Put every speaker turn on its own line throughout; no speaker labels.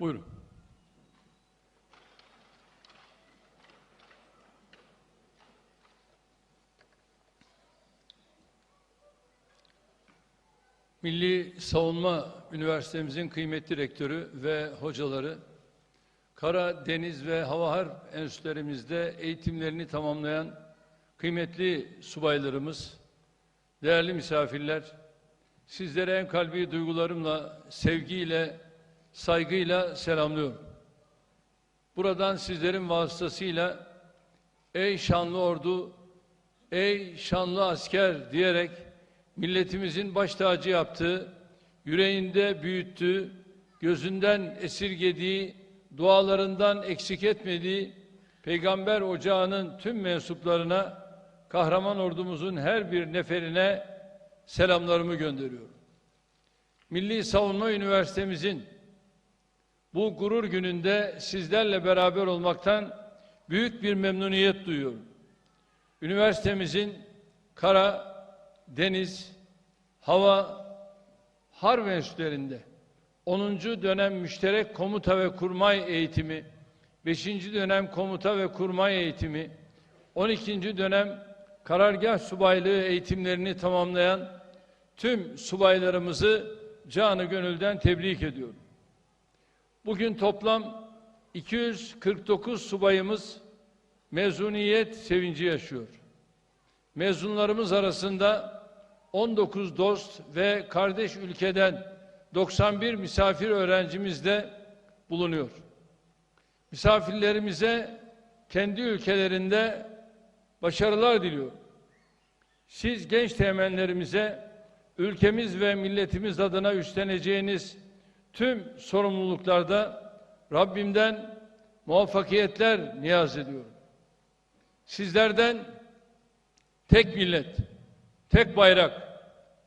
Buyurun. Milli Savunma Üniversitemizin kıymetli rektörü ve hocaları, Kara, Deniz ve Hava Harp Enstitülerimizde eğitimlerini tamamlayan kıymetli subaylarımız, değerli misafirler, sizlere en kalbi duygularımla, sevgiyle, saygıyla selamlıyorum. Buradan sizlerin vasıtasıyla ey şanlı ordu, ey şanlı asker diyerek milletimizin baş tacı yaptığı, yüreğinde büyüttüğü, gözünden esirgediği, dualarından eksik etmediği Peygamber ocağının tüm mensuplarına, kahraman ordumuzun her bir neferine selamlarımı gönderiyorum. Milli Savunma Üniversitemizin bu gurur gününde sizlerle beraber olmaktan büyük bir memnuniyet duyuyorum. Üniversitemizin kara, deniz, hava, harp enstitülerinde 10. dönem müşterek komuta ve kurmay eğitimi, 5. dönem komuta ve kurmay eğitimi, 12. dönem karargah subaylığı eğitimlerini tamamlayan tüm subaylarımızı canı gönülden tebrik ediyorum. Bugün toplam 249 subayımız mezuniyet sevinci yaşıyor. Mezunlarımız arasında 19 dost ve kardeş ülkeden 91 misafir öğrencimiz de bulunuyor. Misafirlerimize kendi ülkelerinde başarılar diliyorum. Siz genç temenlerimize ülkemiz ve milletimiz adına üstleneceğiniz tüm sorumluluklarda Rabbimden muvaffakiyetler niyaz ediyorum. Sizlerden tek millet, tek bayrak,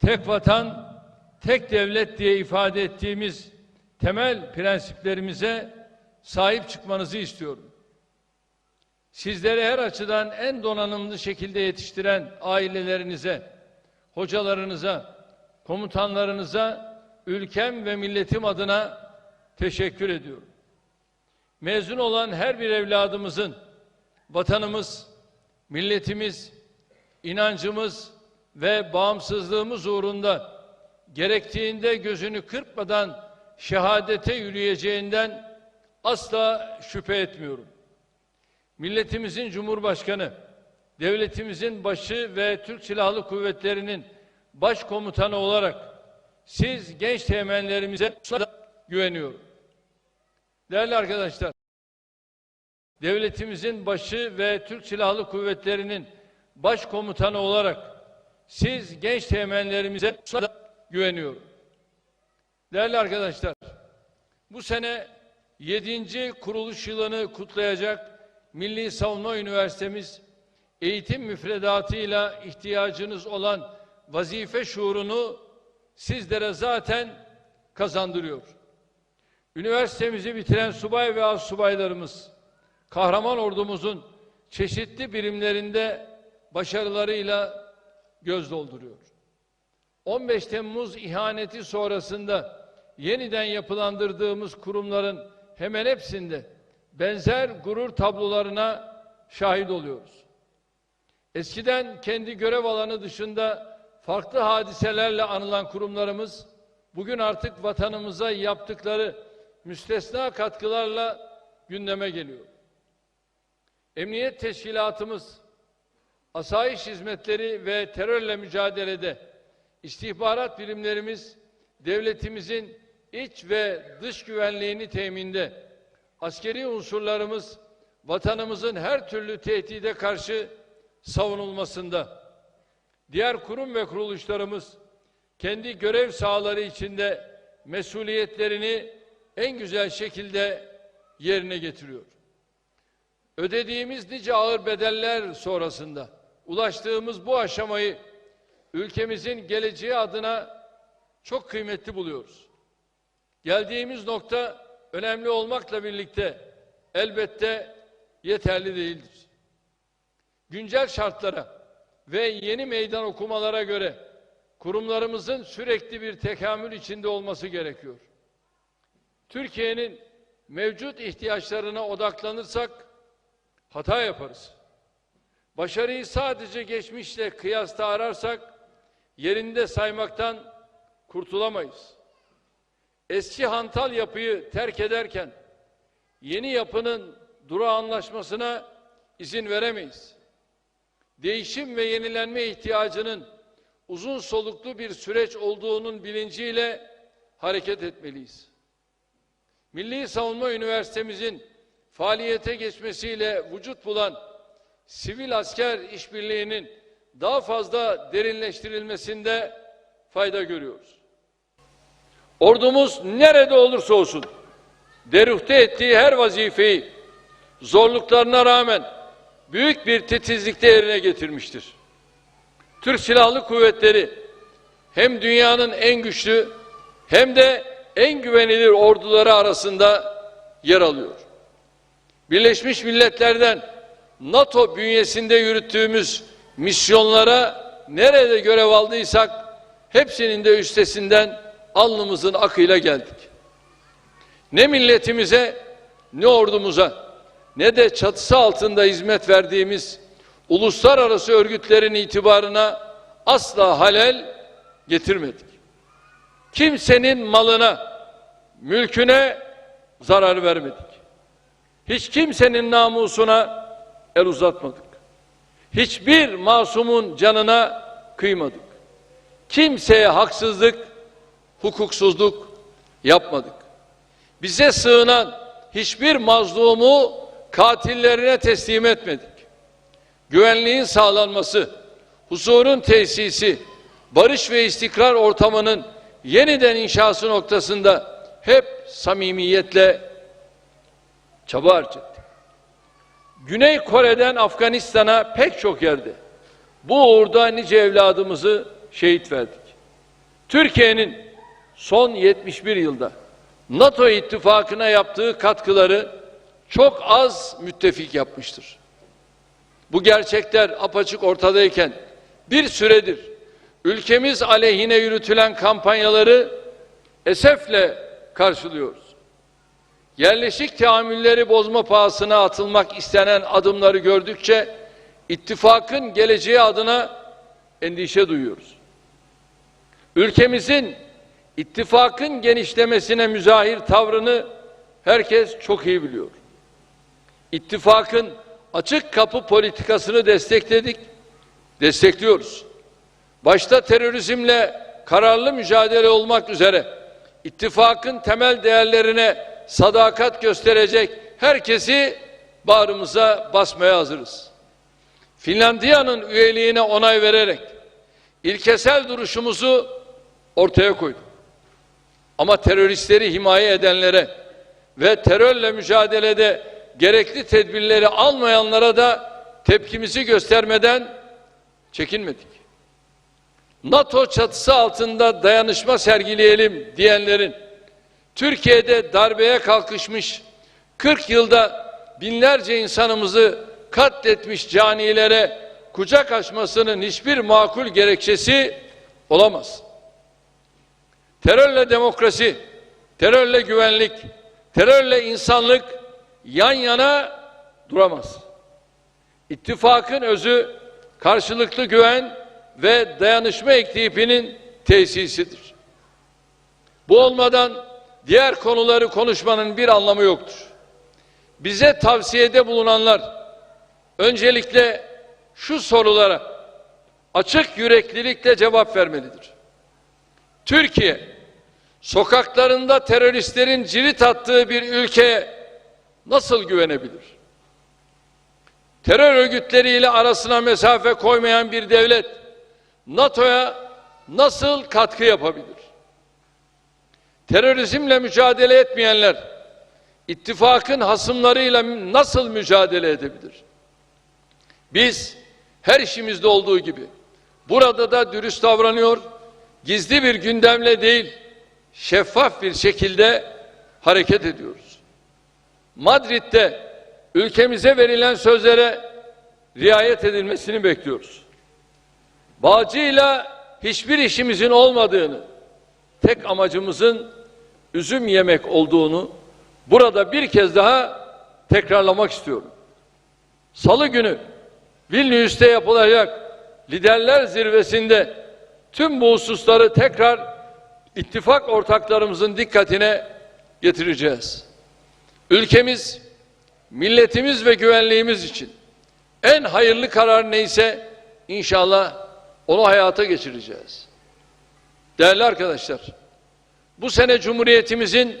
tek vatan, tek devlet diye ifade ettiğimiz temel prensiplerimize sahip çıkmanızı istiyorum. Sizleri her açıdan en donanımlı şekilde yetiştiren ailelerinize, hocalarınıza, komutanlarınıza, ülkem ve milletim adına teşekkür ediyorum. Mezun olan her bir evladımızın vatanımız, milletimiz, inancımız ve bağımsızlığımız uğrunda gerektiğinde gözünü kırpmadan şehadete yürüyeceğinden asla şüphe etmiyorum. Milletimizin Cumhurbaşkanı, devletimizin başı ve Türk Silahlı Kuvvetleri'nin başkomutanı olarak siz genç temenlerimize güveniyorum. Değerli arkadaşlar, devletimizin başı ve Türk Silahlı Kuvvetleri'nin başkomutanı olarak siz genç temenlerimize güveniyorum. Değerli arkadaşlar, bu sene 7. kuruluş yılını kutlayacak Milli Savunma Üniversitemiz eğitim müfredatıyla ihtiyacınız olan vazife şuurunu sizlere zaten kazandırıyor. Üniversitemizi bitiren subay ve subaylarımız kahraman ordumuzun çeşitli birimlerinde başarılarıyla göz dolduruyor. 15 Temmuz ihaneti sonrasında yeniden yapılandırdığımız kurumların hemen hepsinde benzer gurur tablolarına şahit oluyoruz. Eskiden kendi görev alanı dışında farklı hadiselerle anılan kurumlarımız bugün artık vatanımıza yaptıkları müstesna katkılarla gündeme geliyor. Emniyet teşkilatımız asayiş hizmetleri ve terörle mücadelede istihbarat birimlerimiz devletimizin iç ve dış güvenliğini teminde askeri unsurlarımız vatanımızın her türlü tehdide karşı savunulmasında diğer kurum ve kuruluşlarımız kendi görev sahaları içinde mesuliyetlerini en güzel şekilde yerine getiriyor. Ödediğimiz nice ağır bedeller sonrasında ulaştığımız bu aşamayı ülkemizin geleceği adına çok kıymetli buluyoruz. Geldiğimiz nokta önemli olmakla birlikte elbette yeterli değildir. Güncel şartlara ve yeni meydan okumalara göre kurumlarımızın sürekli bir tekamül içinde olması gerekiyor. Türkiye'nin mevcut ihtiyaçlarına odaklanırsak hata yaparız. Başarıyı sadece geçmişle kıyasta ararsak yerinde saymaktan kurtulamayız. Eski hantal yapıyı terk ederken yeni yapının durağanlaşmasına izin veremeyiz. Değişim ve yenilenme ihtiyacının uzun soluklu bir süreç olduğunun bilinciyle hareket etmeliyiz. Milli Savunma Üniversitemizin faaliyete geçmesiyle vücut bulan sivil asker işbirliğinin daha fazla derinleştirilmesinde fayda görüyoruz. Ordumuz nerede olursa olsun deruhte ettiği her vazifeyi zorluklarına rağmen büyük bir titizlikte yerine getirmiştir. Türk Silahlı Kuvvetleri hem dünyanın en güçlü hem de en güvenilir orduları arasında yer alıyor. Birleşmiş Milletler'den NATO bünyesinde yürüttüğümüz misyonlara nerede görev aldıysak hepsinin de üstesinden alnımızın akıyla geldik. Ne milletimize ne ordumuza ne de çatısı altında hizmet verdiğimiz uluslararası örgütlerin itibarına asla halel getirmedik. Kimsenin malına, mülküne zarar vermedik. Hiç kimsenin namusuna el uzatmadık. Hiçbir masumun canına kıymadık. Kimseye haksızlık, hukuksuzluk yapmadık. Bize sığınan hiçbir mazlumu katillerine teslim etmedik. Güvenliğin sağlanması, huzurun tesisi, barış ve istikrar ortamının yeniden inşası noktasında hep samimiyetle çaba harcadık. Güney Kore'den Afganistan'a pek çok yerde bu uğurda nice evladımızı şehit verdik. Türkiye'nin son 71 yılda NATO ittifakına yaptığı katkıları çok az müttefik yapmıştır. Bu gerçekler apaçık ortadayken bir süredir ülkemiz aleyhine yürütülen kampanyaları esefle karşılıyoruz. Yerleşik teamülleri bozma pahasına atılmak istenen adımları gördükçe ittifakın geleceği adına endişe duyuyoruz. Ülkemizin ittifakın genişlemesine müzahir tavrını herkes çok iyi biliyor. İttifakın açık kapı politikasını destekledik, destekliyoruz. Başta terörizmle kararlı mücadele olmak üzere ittifakın temel değerlerine sadakat gösterecek herkesi bağrımıza basmaya hazırız. Finlandiya'nın üyeliğine onay vererek ilkesel duruşumuzu ortaya koyduk. Ama teröristleri himaye edenlere ve terörle mücadelede gerekli tedbirleri almayanlara da tepkimizi göstermeden çekinmedik. NATO çatısı altında dayanışma sergileyelim diyenlerin Türkiye'de darbeye kalkışmış 40 yılda binlerce insanımızı katletmiş canilere kucak açmasının hiçbir makul gerekçesi olamaz. Terörle demokrasi, terörle güvenlik, terörle insanlık yan yana duramaz. İttifakın özü karşılıklı güven ve dayanışma eklipinin tesisidir. Bu olmadan diğer konuları konuşmanın bir anlamı yoktur. Bize tavsiyede bulunanlar öncelikle şu sorulara açık yüreklilikle cevap vermelidir. Türkiye sokaklarında teröristlerin cirit attığı bir ülkeye nasıl güvenebilir? Terör örgütleriyle arasına mesafe koymayan bir devlet NATO'ya nasıl katkı yapabilir? Terörizmle mücadele etmeyenler ittifakın hasımlarıyla nasıl mücadele edebilir? Biz her işimizde olduğu gibi burada da dürüst davranıyor, gizli bir gündemle değil, şeffaf bir şekilde hareket ediyoruz. Madrid'de ülkemize verilen sözlere riayet edilmesini bekliyoruz. Bağcıyla hiçbir işimizin olmadığını, tek amacımızın üzüm yemek olduğunu burada bir kez daha tekrarlamak istiyorum. Salı günü Vilnius'te yapılacak liderler zirvesinde tüm bu hususları tekrar ittifak ortaklarımızın dikkatine getireceğiz. Ülkemiz, milletimiz ve güvenliğimiz için en hayırlı karar neyse inşallah onu hayata geçireceğiz. Değerli arkadaşlar, bu sene Cumhuriyetimizin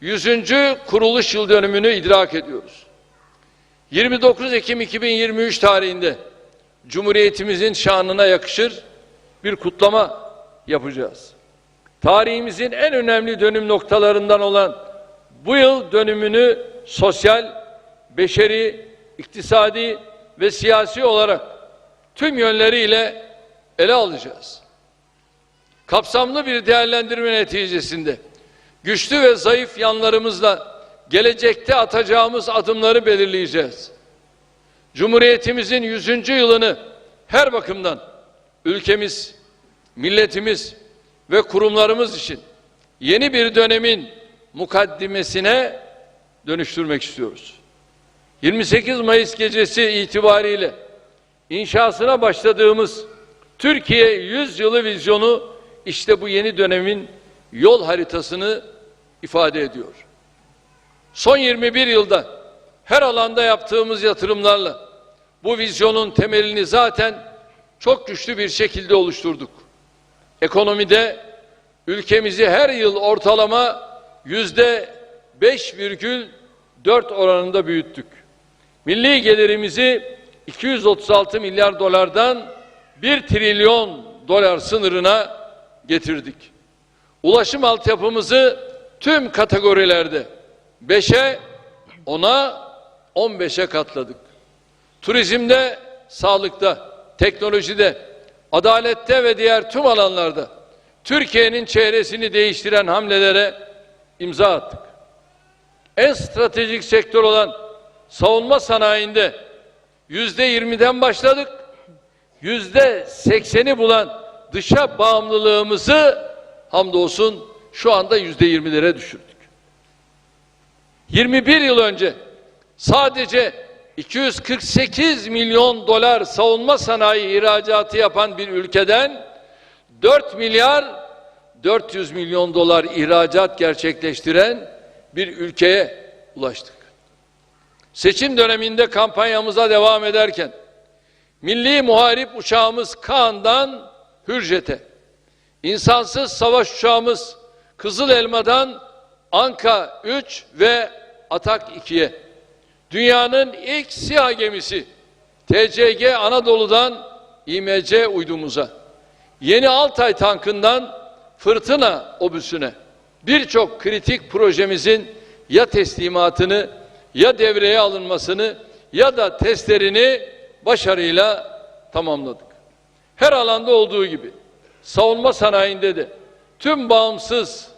100. kuruluş yıl dönümünü idrak ediyoruz. 29 Ekim 2023 tarihinde Cumhuriyetimizin şanına yakışır bir kutlama yapacağız. Tarihimizin en önemli dönüm noktalarından olan bu yıl dönümünü sosyal, beşeri, iktisadi ve siyasi olarak tüm yönleriyle ele alacağız. Kapsamlı bir değerlendirme neticesinde güçlü ve zayıf yanlarımızla gelecekte atacağımız adımları belirleyeceğiz. Cumhuriyetimizin 100. yılını her bakımdan ülkemiz, milletimiz ve kurumlarımız için yeni bir dönemin mukaddimesine dönüştürmek istiyoruz. 28 Mayıs gecesi itibariyle inşasına başladığımız Türkiye 100 yılı vizyonu işte bu yeni dönemin yol haritasını ifade ediyor. Son 21 yılda her alanda yaptığımız yatırımlarla bu vizyonun temelini zaten çok güçlü bir şekilde oluşturduk. Ekonomide ülkemizi her yıl ortalama yüzde 5,4 oranında büyüttük. Milli gelirimizi 236 milyar dolardan 1 trilyon dolar sınırına getirdik. Ulaşım altyapımızı tüm kategorilerde 5'e, 10'a, 15'e katladık. Turizmde, sağlıkta, teknolojide, adalette ve diğer tüm alanlarda Türkiye'nin çehresini değiştiren hamlelere imza attık. En stratejik sektör olan savunma sanayinde yüzde yirmiden başladık. Yüzde sekseni bulan dışa bağımlılığımızı hamdolsun şu anda yüzde yirmilere düşürdük. 21 yıl önce sadece 248 milyon dolar savunma sanayi ihracatı yapan bir ülkeden 4 milyar 400 milyon dolar ihracat gerçekleştiren bir ülkeye ulaştık. Seçim döneminde kampanyamıza devam ederken milli muharip uçağımız Kaan'dan Hürjet'e, insansız savaş uçağımız Kızıl Elma'dan Anka 3 ve Atak 2'ye, dünyanın ilk SİHA gemisi TCG Anadolu'dan İMC uydumuza, Yeni Altay tankından Fırtına obüsüne birçok kritik projemizin ya teslimatını ya devreye alınmasını ya da testlerini başarıyla tamamladık. Her alanda olduğu gibi savunma sanayinde de tüm bağımsız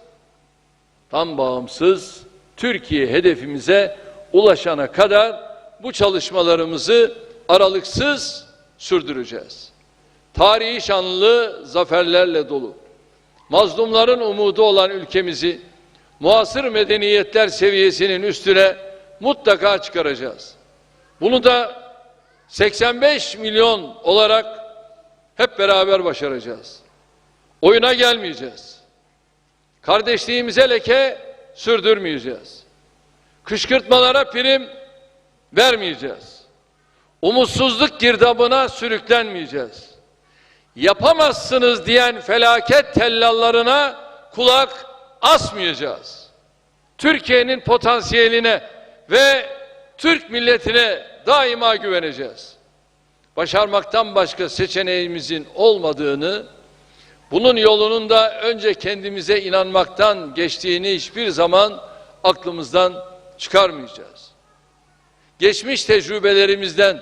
tam bağımsız Türkiye hedefimize ulaşana kadar bu çalışmalarımızı aralıksız sürdüreceğiz. Tarihi şanlı zaferlerle dolu, mazlumların umudu olan ülkemizi muasır medeniyetler seviyesinin üstüne mutlaka çıkaracağız. Bunu da 85 milyon olarak hep beraber başaracağız. Oyuna gelmeyeceğiz. Kardeşliğimize leke sürdürmeyeceğiz. Kışkırtmalara prim vermeyeceğiz. Umutsuzluk girdabına sürüklenmeyeceğiz. Yapamazsınız diyen felaket tellallarına kulak asmayacağız. Türkiye'nin potansiyeline ve Türk milletine daima güveneceğiz. Başarmaktan başka seçeneğimizin olmadığını, bunun yolunun da önce kendimize inanmaktan geçtiğini hiçbir zaman aklımızdan çıkarmayacağız. Geçmiş tecrübelerimizden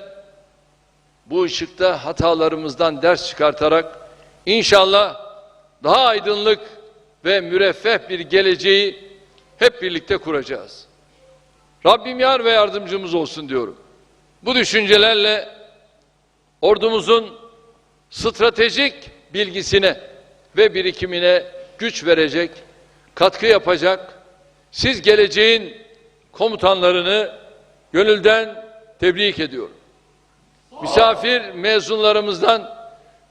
bu ışıkta hatalarımızdan ders çıkartarak inşallah daha aydınlık ve müreffeh bir geleceği hep birlikte kuracağız. Rabbim yar ve yardımcımız olsun diyorum. Bu düşüncelerle ordumuzun stratejik bilgisine ve birikimine güç verecek, katkı yapacak, siz geleceğin komutanlarını gönülden tebrik ediyorum. Misafir mezunlarımızdan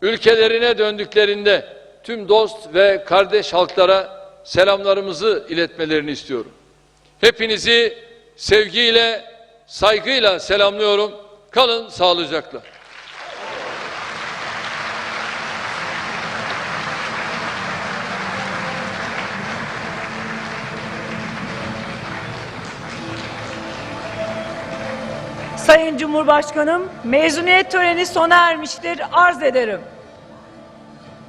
ülkelerine döndüklerinde tüm dost ve kardeş halklara selamlarımızı iletmelerini istiyorum. Hepinizi sevgiyle, saygıyla selamlıyorum. Kalın sağlıcakla.
Sayın Cumhurbaşkanım, mezuniyet töreni sona ermiştir. Arz ederim.